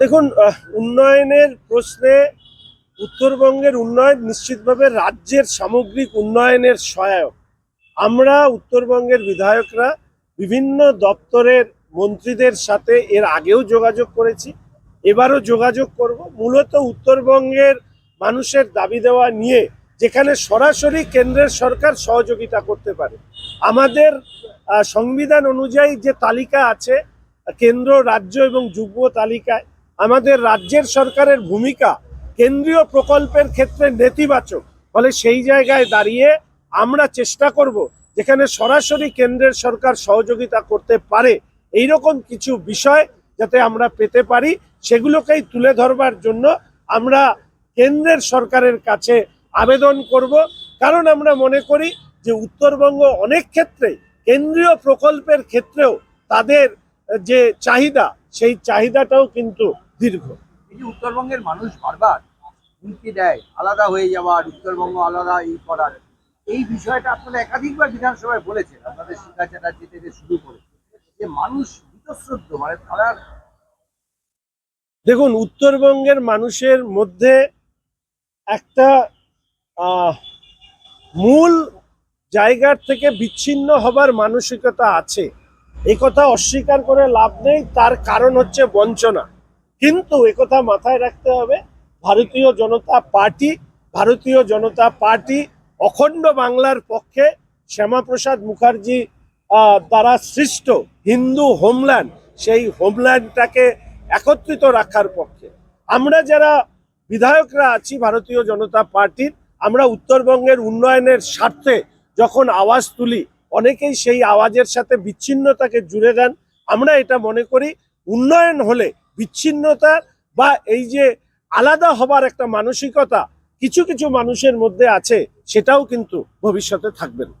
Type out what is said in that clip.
দেখুন উন্নয়নের প্রশ্নে উত্তরবঙ্গের উন্নয়ন নিশ্চিতভাবে রাজ্যের সামগ্রিক উন্নয়নের সহায়ক। আমরা উত্তরবঙ্গের বিধায়করা বিভিন্ন দপ্তরের মন্ত্রীদের সাথে এর আগেও যোগাযোগ করেছি, এবারও যোগাযোগ করব। মূলত উত্তরবঙ্গের মানুষের দাবি দেওয়া নিয়ে যেখানে সরাসরি কেন্দ্রের সরকার সহযোগিতা করতে পারে। আমাদের সংবিধান অনুযায়ী যে তালিকা আছে, কেন্দ্র, রাজ্য এবং যুগ্ম তালিকায় আমাদের রাজ্যের সরকারের ভূমিকা কেন্দ্রীয় প্রকল্পের ক্ষেত্রে নেতিবাচক। ফলে সেই জায়গায় দাঁড়িয়ে আমরা চেষ্টা করব যেখানে সরাসরি কেন্দ্রের সরকার সহযোগিতা করতে পারে। এই রকম কিছু বিষয় যাতে আমরা পেতে পারি, সেগুলোকেই তুলে ধরবার জন্য আমরা কেন্দ্রের সরকারের কাছে আবেদন করব। কারণ আমরা মনে করি যে উত্তরবঙ্গ অনেক ক্ষেত্রে কেন্দ্রীয় প্রকল্পের ক্ষেত্রেও তাদের যে চাহিদা, সেই চাহিদাটাও কিন্তু দীর্ঘ। এই যে উত্তরবঙ্গের মানুষ বারবার হুমকি দেয় আলাদা হয়ে যাওয়ার উত্তরবঙ্গ আলাদা এই করার। এই বিষয়টা আপনারা একাধিকবার বিধানসভায় বলেছেন আপনাদের শিক্ষা চ্যাটার্জি থেকে শুরু করে। যে মানুষ বিতশ্রদ্ধ মানে তারা দেখুন উত্তরবঙ্গের মানুষের মধ্যে একটা আহ, মূল জায়গার থেকে বিচ্ছিন্ন হবার মানসিকতা আছে। এই কথা অস্বীকার করে লাভ নেই তার কারণ হচ্ছে বঞ্চনা। কিন্তু একথা মাথায় রাখতে হবে, ভারতীয় জনতা পার্টি, ভারতীয় জনতা পার্টি অখণ্ড বাংলার পক্ষে শ্যামাপ্রসাদ মুখার্জি দ্বারা সৃষ্ট হিন্দু হোমল্যান্ড, সেই হোমল্যান্ডটাকে একত্রিত রাখার পক্ষে। আমরা যারা বিধায়করা আছি ভারতীয় জনতা পার্টির, আমরা উত্তরবঙ্গের উন্নয়নের স্বার্থে যখন আওয়াজ তুলি, অনেকেই সেই আওয়াজের সাথে বিচ্ছিন্নতাকে জুড়ে দেন। আমরা এটা মনে করি, উন্নয়ন হলে বিচ্ছিন্নতা বা এই যে আলাদা হবার একটা মানসিকতা কিছু কিছু মানুষের মধ্যে আছে, সেটাও কিন্তু ভবিষ্যতে থাকবে না।